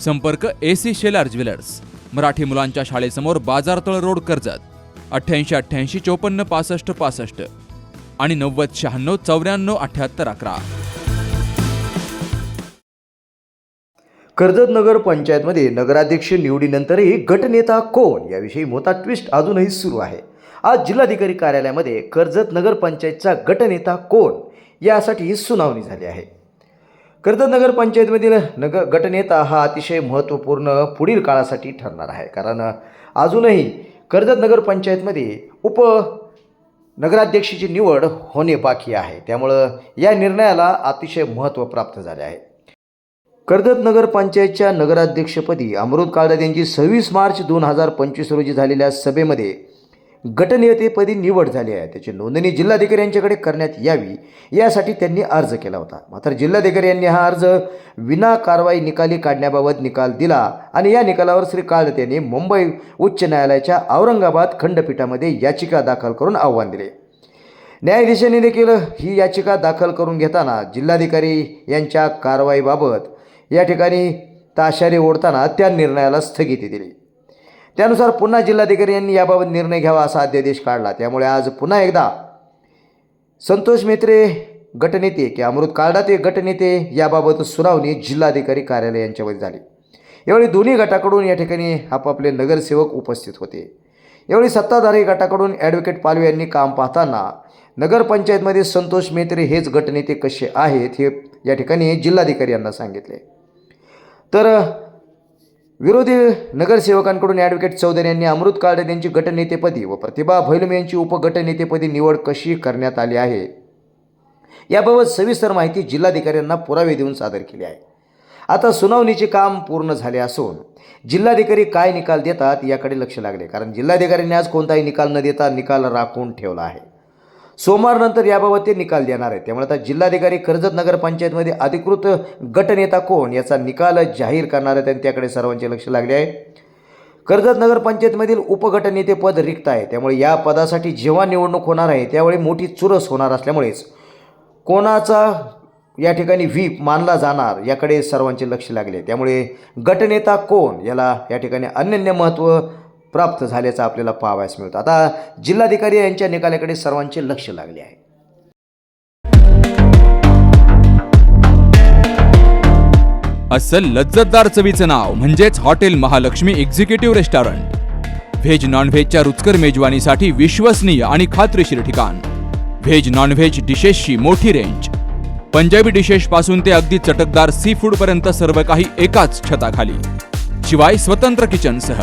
संपर्क A C Shelar jewellers Marathi मुलांच्या शाळेसमोर बाजारतळ रोड कर्जत. अठ्ठ्याऐंशी अठ्ठ्याऐंशी चोपन्न पासष्ट पासष्ट. आणि नव्वद शहाण्णव चौऱ्याण्णव अठ्ठ्याहत्तर अकरा. कर्जत नगर पंचायतमध्ये नगराध्यक्ष निवडीनंतरही गटनेता कोण? याविषयी मोठा ट्विस्ट अजूनही सुरू आहे. आज जिल्हाधिकारी कार्यालयामध्ये कर्जत नगर पंचायतचा गटनेता कोण? यासाठी सुनावणी झाली आहे. कर्जत नगर पंचायतमधील नगर गटनेता हा अतिशय महत्त्वपूर्ण पुढील काळासाठी ठरणार आहे. कारण अजूनही कर्जत नगर पंचायतमध्ये उप नगराध्यक्षाची निवड होणे बाकी आहे. त्यामुळं या निर्णयाला अतिशय महत्त्व प्राप्त झाले आहे. कर्जत नगर पंचायतच्या नगराध्यक्षपदी अमृत काळदाद यांची सव्वीस मार्च दोन हजार पंचवीस रोजी झालेल्या सभेमध्ये गटनेतेपदी निवड झाली आहे. त्याची नोंदणी जिल्हाधिकारी यांच्याकडे करण्यात यावी यासाठी त्यांनी अर्ज केला होता. मात्र जिल्हाधिकारी यांनी हा अर्ज विना कारवाई निकाली काढण्याबाबत निकाल दिला आणि या निकालावर श्री काळदत यांनी मुंबई उच्च न्यायालयाच्या औरंगाबाद खंडपीठामध्ये याचिका दाखल करून आव्हान दिले. न्यायाधीशांनी देखील ही याचिका दाखल करून घेताना जिल्हाधिकारी यांच्या कारवाईबाबत या ठिकाणी ताशारी ओढताना त्या निर्णयाला स्थगिती दिली. त्यानुसार पुन्हा जिल्हाधिकारी यांनी याबाबत निर्णय घ्यावा असा अध्यादेश काढला. त्यामुळे आज पुन्हा एकदा संतोष मेत्रे गटनेते की अमृत काळडाते गटनेते याबाबत सुनावणी जिल्हाधिकारी कार्यालय यांच्यामध्ये झाली. यावेळी दोन्ही गटाकडून या ठिकाणी आपापले नगरसेवक उपस्थित होते. यावेळी सत्ताधारी गटाकडून ॲडव्होकेट पालवे यांनी काम पाहताना नगरपंचायतमध्ये संतोष मेत्रे हेच गटनेते कसे आहेत हे या ठिकाणी जिल्हाधिकारी यांना सांगितले. तर विरोधी नगरसेवकांकडून ॲडव्होकेट चौधरी यांनी अमृत काळडे यांची गटनेतेपदी व प्रतिभा भैलम यांची उपगटनेतेपदी निवड कशी करण्यात आली आहे? याबाबत सविस्तर माहिती जिल्हाधिकाऱ्यांना पुरावे देऊन सादर केली आहे. आता सुनावणीचे काम पूर्ण झाले असून जिल्हाधिकारी काय निकाल देतात याकडे लक्ष लागले कारण जिल्हाधिकाऱ्यांनी आज कोणताही निकाल न देता निकाल राखून ठेवला आहे. सोमवारनंतर याबाबत ते निकाल देणार आहेत. त्यामुळे आता जिल्हाधिकारी कर्जत नगर पंचायतमध्ये अधिकृत गटनेता कोण याचा निकाल जाहीर करणार आहेत आणि त्याकडे सर्वांचे लक्ष लागले आहे. कर्जत नगरपंचायतमधील पंचायतमधील उपगटनेतेपद रिक्त आहे. त्यामुळे या पदासाठी जेव्हा निवडणूक होणार आहे त्यावेळी मोठी चुरस होणार असल्यामुळेच कोणाचा या ठिकाणी व्हीप मानला जाणार याकडे सर्वांचे लक्ष लागले त्यामुळे गटनेता कोण याला या ठिकाणी अनन्य महत्त्व प्राप्त झाल्याचं आपल्याला पाहावयास मिळतं. आता जिल्हाधिकारी यांच्या निकालाकडे सर्वांचे लक्ष लागले आहे. असं लज्जतदार चवीचं नाव म्हणजेच hotel Mahalaxmi executive restaurant veg नॉनव्हेजच्या रुचकर मेजवानीसाठी विश्वसनीय आणि खात्रीशीर ठिकाण. व्हेज नॉनव्हेज डिशेसची मोठी रेंज पंजाबी डिशेशपासून ते अगदी चटकदार सी फूड पर्यंत सर्व काही एकाच छताखाली. शिवाय स्वतंत्र किचनसह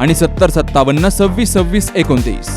आणि सत्तर सत्तावन्न सव्वीस सव्वीस एकोणतीस.